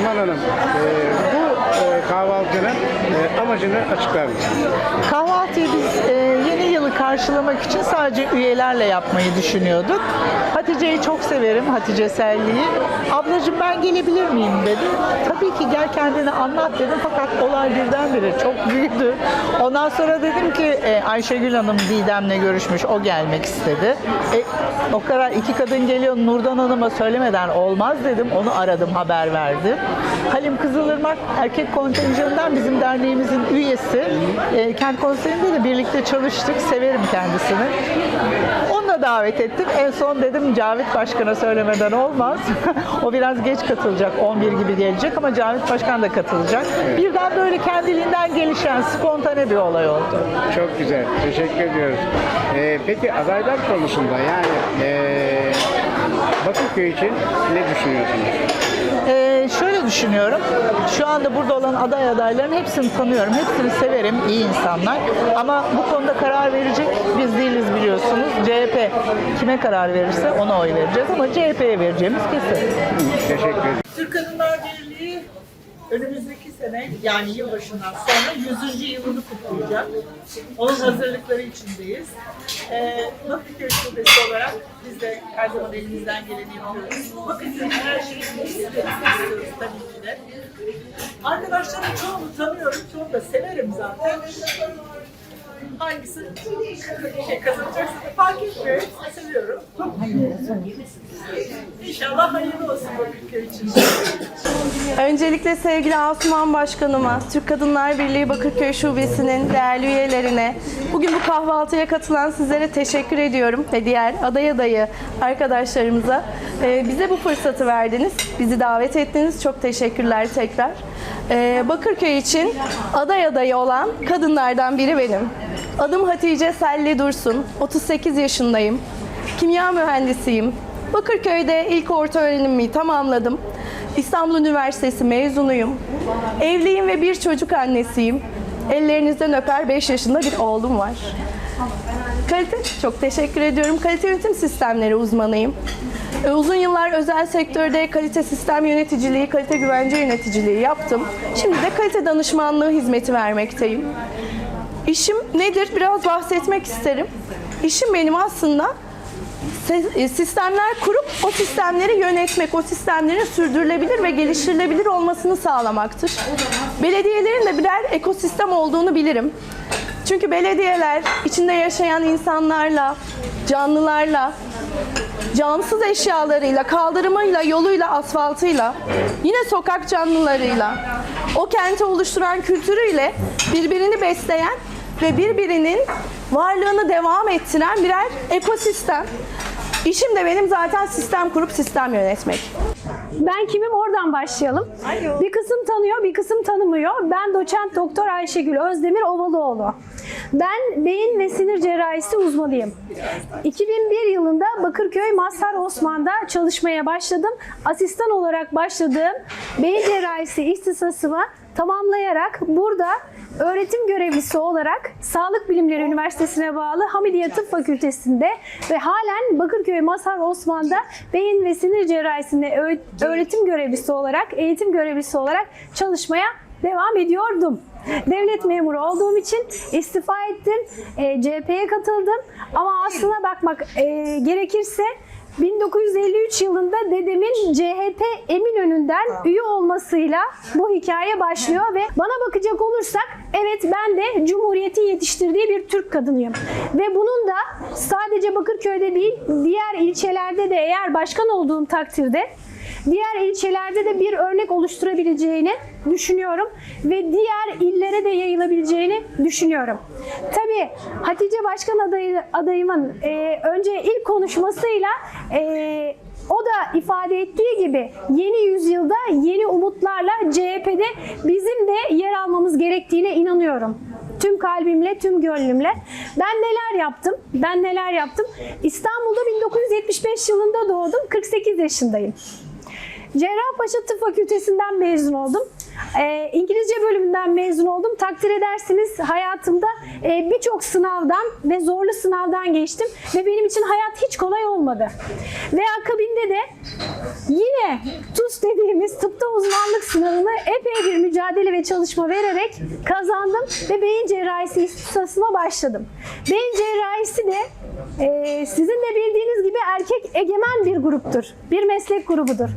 Asuman Hanım, e, bu e, kahvaltının e, amacını açıklar mısınız? Kahvaltıyı biz e, karşılamak için sadece üyelerle yapmayı düşünüyorduk. Hatice'yi çok severim, Hatice Selli'yi. Ablacığım ben gelebilir miyim dedi. Tabii ki gel kendini anlat dedim fakat olay birdenbire çok büyüdü. Ondan sonra dedim ki e, Ayşegül Hanım Didem'le görüşmüş, o gelmek istedi. E, o kadar iki kadın geliyor Nurdan Hanım'a söylemeden olmaz dedim. Onu aradım, haber verdim. Halim Kızılırmak erkek kontenjanından bizim derneğimizin üyesi. E, kent konseyinde de birlikte çalıştık. Severim kendisini. Onu da davet ettim. En son dedim Cavit Başkan'a söylemeden olmaz. o biraz geç katılacak. 11 gibi gelecek ama Cavit Başkan da katılacak. Birden böyle kendiliğinden gelişen spontane bir olay oldu. Çok güzel, teşekkür ediyoruz. E, peki adaylar konusunda yani e, Bakırköy için ne düşünüyorsunuz? Ee, şöyle düşünüyorum. Şu anda burada olan aday adayların hepsini tanıyorum. Hepsini severim. iyi insanlar. Ama bu konuda karar verecek biz değiliz biliyorsunuz. CHP kime karar verirse ona oy vereceğiz. Ama CHP'ye vereceğimiz kesin. Teşekkür ederim. Türk Kadınlar Birliği önümüzdeki sene yani yılbaşından sonra 100. yılını kutlayacak. Onun hazırlıkları içindeyiz. Ee, Bakırköy Şubesi olarak biz de her zaman elimizden geleni yapıyoruz. Bakırköy'ün her şeyi istiyoruz tabii ki de. Arkadaşlarım çoğunu tanıyorum, çoğunu da severim zaten. Hangisi şey kazanacaksa fark etmiyor. Seviyorum. İnşallah hayırlı olsun Bakırköy için. Öncelikle sevgili Asuman Başkanıma, Türk Kadınlar Birliği Bakırköy Şubesi'nin değerli üyelerine, bugün bu kahvaltıya katılan sizlere teşekkür ediyorum ve diğer aday adayı arkadaşlarımıza e, bize bu fırsatı verdiniz, bizi davet ettiniz. Çok teşekkürler tekrar. E, Bakırköy için aday adayı olan kadınlardan biri benim. Adım Hatice Selli Dursun, 38 yaşındayım. Kimya mühendisiyim. Bakırköy'de ilk orta öğrenimimi tamamladım. İstanbul Üniversitesi mezunuyum. Evliyim ve bir çocuk annesiyim. Ellerinizden öper 5 yaşında bir oğlum var. Kalite, çok teşekkür ediyorum. Kalite yönetim sistemleri uzmanıyım. Ee, Uzun yıllar özel sektörde kalite sistem yöneticiliği, kalite güvence yöneticiliği yaptım. Şimdi de kalite danışmanlığı hizmeti vermekteyim. İşim nedir? Biraz bahsetmek isterim. İşim benim aslında e, sistemler kurup o sistemleri yönetmek, o sistemlerin sürdürülebilir ve geliştirilebilir olmasını sağlamaktır. Belediyelerin de birer ekosistem olduğunu bilirim. Çünkü belediyeler içinde yaşayan insanlarla, canlılarla, cansız eşyalarıyla, kaldırımıyla, yoluyla, asfaltıyla, yine sokak canlılarıyla, o kenti oluşturan kültürüyle birbirini besleyen ve birbirinin varlığını devam ettiren birer ekosistem. İşim de benim zaten sistem kurup sistem yönetmek. Ben kimim oradan başlayalım. Bir kısım tanıyor, bir kısım tanımıyor. Ben doçent doktor Ayşegül Özdemir Ovalıoğlu. Ben beyin ve sinir cerrahisi uzmanıyım. 2001 yılında Bakırköy Mazhar Osman'da çalışmaya başladım. Asistan olarak başladığım beyin cerrahisi ihtisasımı tamamlayarak burada öğretim görevlisi olarak Sağlık Bilimleri Üniversitesi'ne bağlı Hamidiye Tıp Fakültesi'nde ve halen Bakırköy Mazhar Osman'da beyin ve sinir cerrahisinde öğ- öğretim görevlisi olarak, eğitim görevlisi olarak çalışmaya devam ediyordum. Devlet memuru olduğum için istifa ettim, e, CHP'ye katıldım ama aslına bakmak e, gerekirse 1953 yılında dedemin CHP Eminönü'nden üye olmasıyla bu hikaye başlıyor ve bana bakacak olursak evet ben de Cumhuriyet'in yetiştirdiği bir Türk kadınıyım. Ve bunun da sadece Bakırköy'de değil diğer ilçelerde de eğer başkan olduğum takdirde diğer ilçelerde de bir örnek oluşturabileceğini düşünüyorum ve diğer illere de yayılabileceğini düşünüyorum. Tabii Hatice Başkan adayı, adayımın e, önce ilk konuşmasıyla e, o da ifade ettiği gibi yeni yüzyılda yeni umutlarla CHP'de bizim de yer almamız gerektiğine inanıyorum. Tüm kalbimle, tüm gönlümle. Ben neler yaptım? Ben neler yaptım? İstanbul'da 1975 yılında doğdum. 48 yaşındayım. Cerrahpaşa Tıp Fakültesinden mezun oldum. Ee, İngilizce bölümünden mezun oldum. Takdir edersiniz hayatımda e, birçok sınavdan ve zorlu sınavdan geçtim ve benim için hayat hiç kolay olmadı. Ve akabinde de yine TUS dediğimiz tıpta uzmanlık sınavını epey bir mücadele ve çalışma vererek kazandım ve beyin cerrahisi ihtisasıma başladım. Beyin cerrahisi de e, sizin de bildiğiniz gibi erkek egemen bir gruptur. Bir meslek grubudur.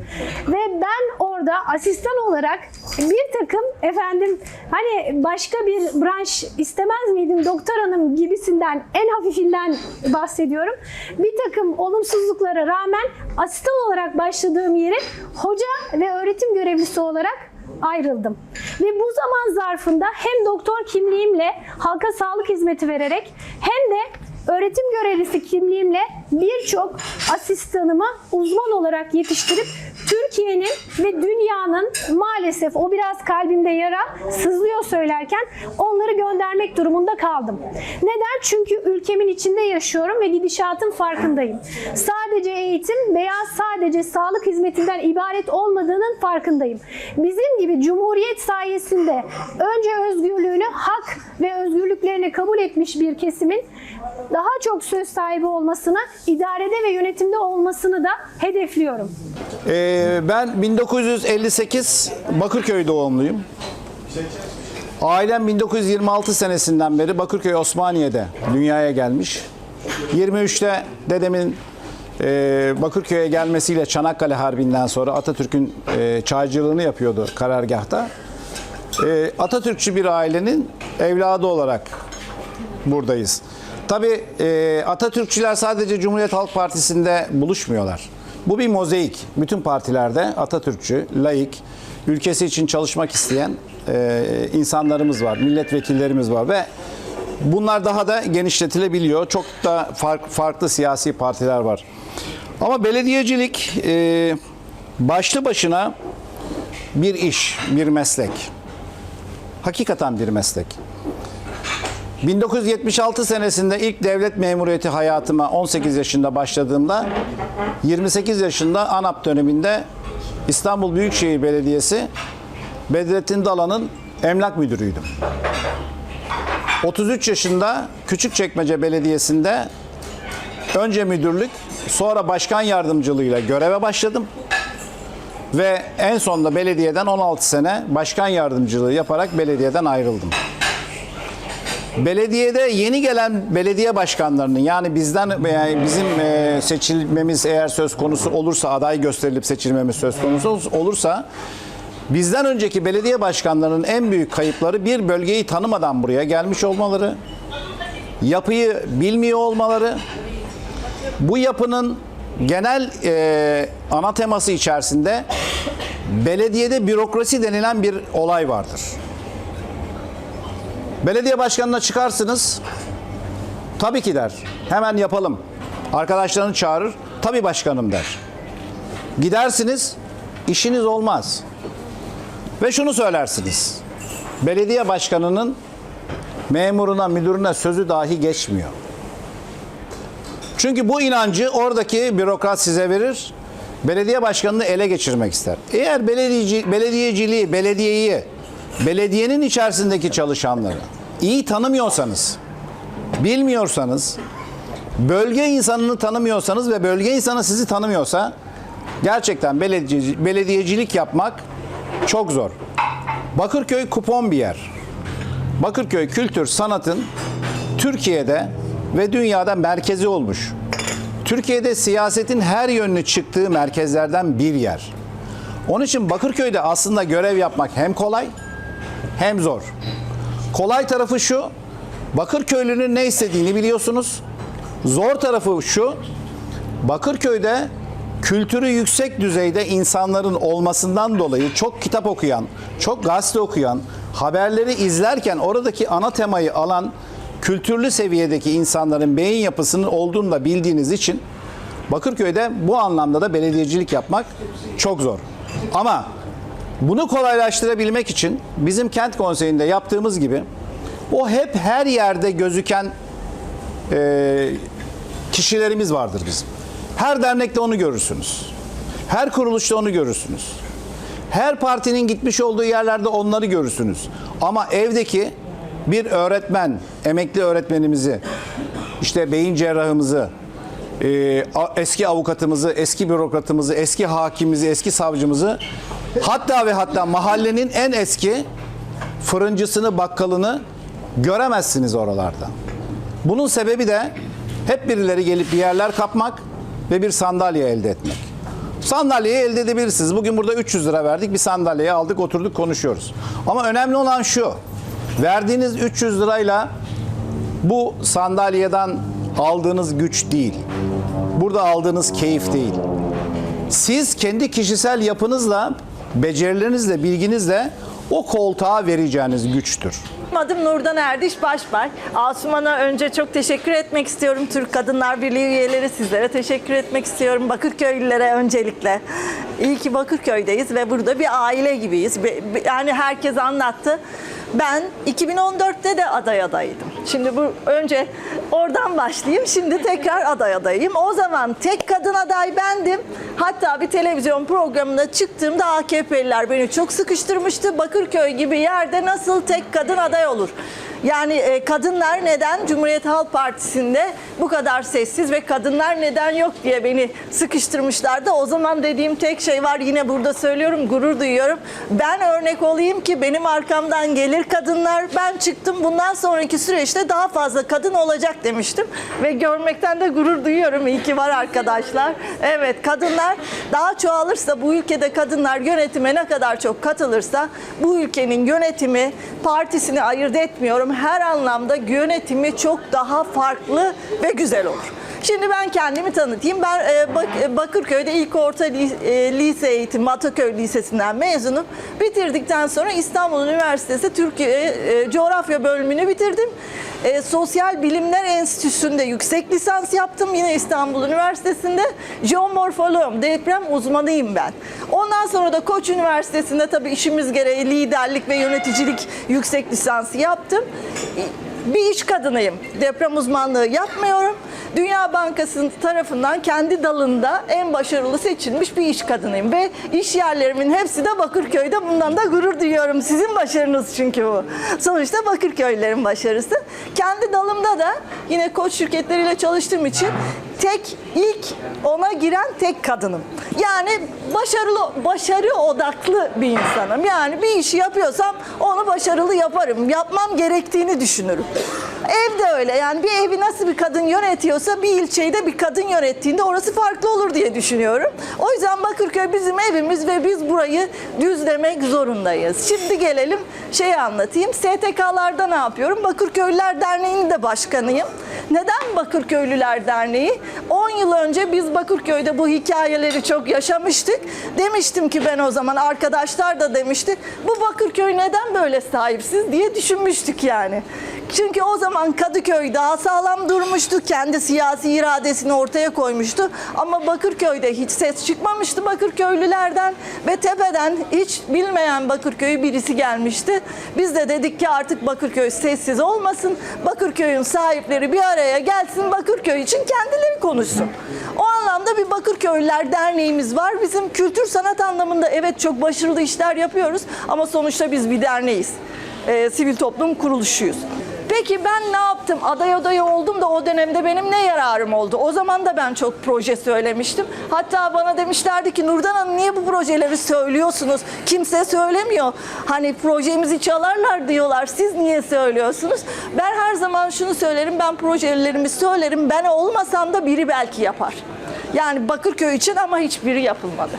Ve ben orada asistan olarak bir takım efendim hani başka bir branş istemez miydin doktor hanım gibisinden en hafifinden bahsediyorum. Bir takım olumsuzluklara rağmen asistan olarak başladığım yere hoca ve öğretim görevlisi olarak ayrıldım. Ve bu zaman zarfında hem doktor kimliğimle halka sağlık hizmeti vererek hem de öğretim görevlisi kimliğimle birçok asistanımı uzman olarak yetiştirip Türkiye'nin ve dünyanın maalesef o biraz kalbimde yara sızlıyor söylerken onları göndermek durumunda kaldım. Neden? Çünkü ülkemin içinde yaşıyorum ve gidişatın farkındayım. Sadece eğitim veya sadece sağlık hizmetinden ibaret olmadığının farkındayım. Bizim gibi Cumhuriyet sayesinde önce özgürlüğünü, hak ve özgürlüklerini kabul etmiş bir kesimin daha çok söz sahibi olmasını, idarede ve yönetimde olmasını da hedefliyorum. Ee, ben 1958 Bakırköy doğumluyum. Ailem 1926 senesinden beri Bakırköy Osmaniye'de dünyaya gelmiş. 23'te dedemin e, Bakırköy'e gelmesiyle Çanakkale Harbi'nden sonra Atatürk'ün e, çaycılığını yapıyordu karargahta. E, Atatürkçü bir ailenin evladı olarak buradayız. Tabii e, Atatürkçüler sadece Cumhuriyet Halk Partisi'nde buluşmuyorlar. Bu bir mozaik. Bütün partilerde Atatürkçü, laik, ülkesi için çalışmak isteyen e, insanlarımız var, milletvekillerimiz var ve bunlar daha da genişletilebiliyor. Çok da fark, farklı siyasi partiler var. Ama belediyecilik e, başlı başına bir iş, bir meslek. Hakikaten bir meslek. 1976 senesinde ilk devlet memuriyeti hayatıma 18 yaşında başladığımda 28 yaşında ANAP döneminde İstanbul Büyükşehir Belediyesi Bedrettin Dalan'ın emlak müdürüydüm. 33 yaşında Küçükçekmece Belediyesi'nde önce müdürlük sonra başkan yardımcılığıyla göreve başladım. Ve en sonunda belediyeden 16 sene başkan yardımcılığı yaparak belediyeden ayrıldım. Belediyede yeni gelen belediye başkanlarının yani bizden yani bizim e, seçilmemiz eğer söz konusu olursa aday gösterilip seçilmemiz söz konusu olursa bizden önceki belediye başkanlarının en büyük kayıpları bir bölgeyi tanımadan buraya gelmiş olmaları, yapıyı bilmiyor olmaları, bu yapının genel e, ana teması içerisinde belediyede bürokrasi denilen bir olay vardır. Belediye başkanına çıkarsınız. Tabii ki der. Hemen yapalım. Arkadaşlarını çağırır. Tabii başkanım der. Gidersiniz. işiniz olmaz. Ve şunu söylersiniz. Belediye başkanının memuruna, müdürüne sözü dahi geçmiyor. Çünkü bu inancı oradaki bürokrat size verir. Belediye başkanını ele geçirmek ister. Eğer belediyeci, belediyeciliği, belediyeyi, belediyenin içerisindeki çalışanları iyi tanımıyorsanız, bilmiyorsanız, bölge insanını tanımıyorsanız ve bölge insanı sizi tanımıyorsa gerçekten belediyeci, belediyecilik yapmak çok zor. Bakırköy kupon bir yer. Bakırköy kültür sanatın Türkiye'de ve dünyada merkezi olmuş. Türkiye'de siyasetin her yönlü çıktığı merkezlerden bir yer. Onun için Bakırköy'de aslında görev yapmak hem kolay hem zor. Kolay tarafı şu, Bakırköylünün ne istediğini biliyorsunuz. Zor tarafı şu, Bakırköy'de kültürü yüksek düzeyde insanların olmasından dolayı çok kitap okuyan, çok gazete okuyan, haberleri izlerken oradaki ana temayı alan kültürlü seviyedeki insanların beyin yapısının olduğunu da bildiğiniz için Bakırköy'de bu anlamda da belediyecilik yapmak çok zor. Ama bunu kolaylaştırabilmek için bizim kent konseyinde yaptığımız gibi o hep her yerde gözüken e, kişilerimiz vardır bizim. Her dernekte onu görürsünüz. Her kuruluşta onu görürsünüz. Her partinin gitmiş olduğu yerlerde onları görürsünüz. Ama evdeki bir öğretmen, emekli öğretmenimizi, işte beyin cerrahımızı, e, eski avukatımızı, eski bürokratımızı, eski hakimimizi, eski savcımızı, hatta ve hatta mahallenin en eski fırıncısını, bakkalını göremezsiniz oralarda. Bunun sebebi de hep birileri gelip bir yerler kapmak ve bir sandalye elde etmek. Sandalyeyi elde edebilirsiniz. Bugün burada 300 lira verdik bir sandalyeyi aldık oturduk konuşuyoruz. Ama önemli olan şu. Verdiğiniz 300 lirayla bu sandalyeden aldığınız güç değil. Burada aldığınız keyif değil. Siz kendi kişisel yapınızla, becerilerinizle, bilginizle o koltuğa vereceğiniz güçtür. Adım Nurdan Erdiş Başbay. Asuman'a önce çok teşekkür etmek istiyorum. Türk Kadınlar Birliği üyeleri sizlere teşekkür etmek istiyorum. Bakırköylülere öncelikle. İyi ki Bakırköy'deyiz ve burada bir aile gibiyiz. Yani herkes anlattı. Ben 2014'te de aday adayıydım. Şimdi bu önce oradan başlayayım. Şimdi tekrar aday adayım. O zaman tek kadın aday bendim. Hatta bir televizyon programına çıktığımda AKP'liler beni çok sıkıştırmıştı. Bakırköy gibi yerde nasıl tek kadın aday olur? Yani e, kadınlar neden Cumhuriyet Halk Partisi'nde bu kadar sessiz ve kadınlar neden yok diye beni sıkıştırmışlardı. O zaman dediğim tek şey var yine burada söylüyorum gurur duyuyorum. Ben örnek olayım ki benim arkamdan gelir kadınlar. Ben çıktım bundan sonraki süreçte daha fazla kadın olacak demiştim. Ve görmekten de gurur duyuyorum. İyi ki var arkadaşlar. Evet kadınlar daha çoğalırsa bu ülkede kadınlar yönetime ne kadar çok katılırsa bu ülkenin yönetimi partisini ayırt etmiyorum. Her anlamda yönetimi çok daha farklı ve güzel olur. Şimdi ben kendimi tanıtayım. Ben e, e, Bakırköy'de ilk orta e, lise eğitimi Ataköy Lisesi'nden mezunum. Bitirdikten sonra İstanbul Üniversitesi Türkiye Coğrafya bölümünü bitirdim. E, Sosyal Bilimler Enstitüsü'nde yüksek lisans yaptım. Yine İstanbul Üniversitesi'nde jeomorfoloğum, deprem uzmanıyım ben. Ondan sonra da Koç Üniversitesi'nde tabii işimiz gereği liderlik ve yöneticilik yüksek lisansı yaptım. Bir iş kadınıyım. Deprem uzmanlığı yapmıyorum. Dünya Bankası tarafından kendi dalında en başarılı seçilmiş bir iş kadınıyım. Ve iş yerlerimin hepsi de Bakırköy'de. Bundan da gurur duyuyorum. Sizin başarınız çünkü bu. Sonuçta Bakırköylülerin başarısı. Kendi dalımda da yine koç şirketleriyle çalıştığım için tek ilk ona giren tek kadınım. Yani başarılı başarı odaklı bir insanım. Yani bir işi yapıyorsam onu başarılı yaparım. Yapmam gerektiğini düşünürüm. Evde öyle. Yani bir evi nasıl bir kadın yönetiyorsa bir ilçeyi de bir kadın yönettiğinde orası farklı olur diye düşünüyorum. O yüzden Bakırköy bizim evimiz ve biz burayı düzlemek zorundayız. Şimdi gelelim şeyi anlatayım. STK'larda ne yapıyorum? Bakırköylüler Derneği'nin de başkanıyım. Neden Bakırköylüler Derneği? 10 yıl önce biz Bakırköy'de bu hikayeleri çok yaşamıştık. Demiştim ki ben o zaman arkadaşlar da demişti. Bu Bakırköy neden böyle sahipsiz diye düşünmüştük yani. Çünkü o zaman Kadıköy daha sağlam durmuştu. Kendi siyasi iradesini ortaya koymuştu. Ama Bakırköy'de hiç ses çıkmamıştı Bakırköylülerden. Ve tepeden hiç bilmeyen Bakırköy'ü birisi gelmişti. Biz de dedik ki artık Bakırköy sessiz olmasın. Bakırköy'ün sahipleri bir araya gelsin. Bakırköy için kendileri konuşsun. O anlamda bir Bakırköylüler Derneğimiz var. Bizim kültür sanat anlamında evet çok başarılı işler yapıyoruz. Ama sonuçta biz bir derneğiz. Ee, sivil toplum kuruluşuyuz. Peki ben ne yaptım? Aday adayı oldum da o dönemde benim ne yararım oldu? O zaman da ben çok proje söylemiştim. Hatta bana demişlerdi ki Nurdan Hanım niye bu projeleri söylüyorsunuz? Kimse söylemiyor. Hani projemizi çalarlar diyorlar. Siz niye söylüyorsunuz? Ben her zaman şunu söylerim. Ben projelerimi söylerim. Ben olmasam da biri belki yapar. Yani Bakırköy için ama hiçbiri yapılmadı.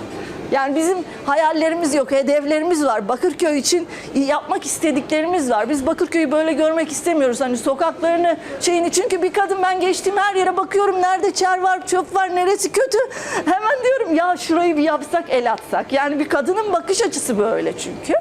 Yani bizim hayallerimiz yok, hedeflerimiz var. Bakırköy için yapmak istediklerimiz var. Biz Bakırköy'ü böyle görmek istemiyoruz. Hani sokaklarını şeyini çünkü bir kadın ben geçtiğim her yere bakıyorum. Nerede çer var, çöp var, neresi kötü. Hemen diyorum ya şurayı bir yapsak, el atsak. Yani bir kadının bakış açısı böyle çünkü.